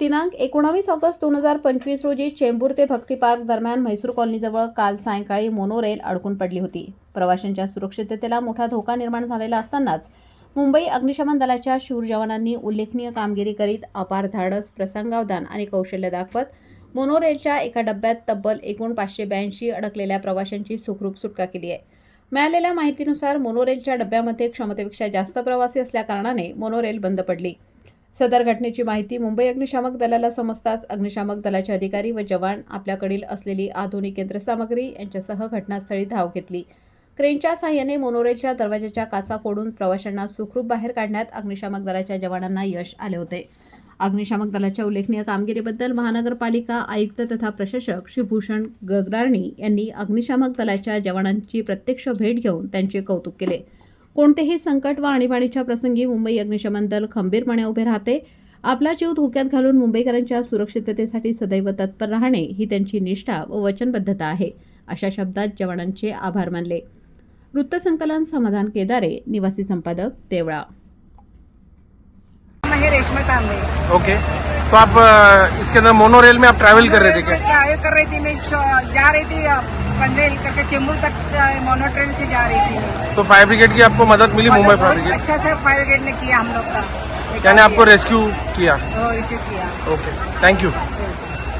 दिनांक एकोणावीस ऑगस्ट दोन हजार पंचवीस रोजी चेंबूर ते भक्ती पार्क दरम्यान म्हैसूर कॉलनीजवळ काल सायंकाळी मोनोरेल अडकून पडली होती. प्रवाशांच्या सुरक्षिततेला मोठा धोका निर्माण झालेला असतानाच मुंबई अग्निशमन दलाच्या शूर जवानांनी उल्लेखनीय कामगिरी करीत अपार धाडस प्रसंगावधान आणि कौशल्य दाखवत मोनोरेलच्या एका डब्यात तब्बल एकूण पाचशे ब्याऐंशी अडकलेल्या प्रवाशांची सुखरूप सुटका केली आहे. मिळालेल्या माहितीनुसार मोनोरेलच्या डब्यामध्ये क्षमतेपेक्षा जास्त प्रवासी असल्याकारणाने मोनोरेल बंद पडली. सदर घटनेची माहिती मुंबई अग्निशामक दलाला समजताच अग्निशामक दलाचे अधिकारी व जवान आपल्याकडील असलेली आधुनिक यंत्रसामग्री यांच्यासह घटनास्थळी धाव घेतली. क्रेनच्या साह्याने मोनोरेलच्या दरवाजाच्या काचा फोडून प्रवाशांना सुखरूप बाहेर काढण्यात अग्निशामक दलाच्या जवानांना यश आले होते. अग्निशामक दलाच्या उल्लेखनीय कामगिरीबद्दल महानगरपालिका आयुक्त तथा प्रशासक श्री भूषण गगराणी यांनी अग्निशामक दलाच्या जवानांची प्रत्यक्ष भेट घेऊन त्यांचे कौतुक केले. कोणतेही संकट व आणीबाणीच्या प्रसंगी मुंबई अग्निशमन दल खंबीरपणे उभे राहते. आपला जीव धोक्यात घालून मुंबईकरांच्या सुरक्षिततेसाठी सदैव तत्पर राहणे ही त्यांची निष्ठा व वचनबद्धता आहे अशा शब्दात जवानांचे आभार मानले. वृत्तसंकलन समाधान केदारे निवासी संपादक देवळा मैं रेशमा तांबे. ओके तो आप इसके अंदर मोनो रेल में आप ट्रैवल कर रहे थे क्या? ट्रैवल कर रही थी मैं जा रही थी पंदेल पनवेल करके चेंबूर तक मोनो ट्रेन से जा रही थी। तो फायर ब्रिगेड की आपको मदद मिली मुंबई फायर ब्रिगेड अच्छा से फायर ब्रिगेड ने किया हम लोग का। यानी आपको रेस्क्यू किया? Rescue KIA. Okay thank you.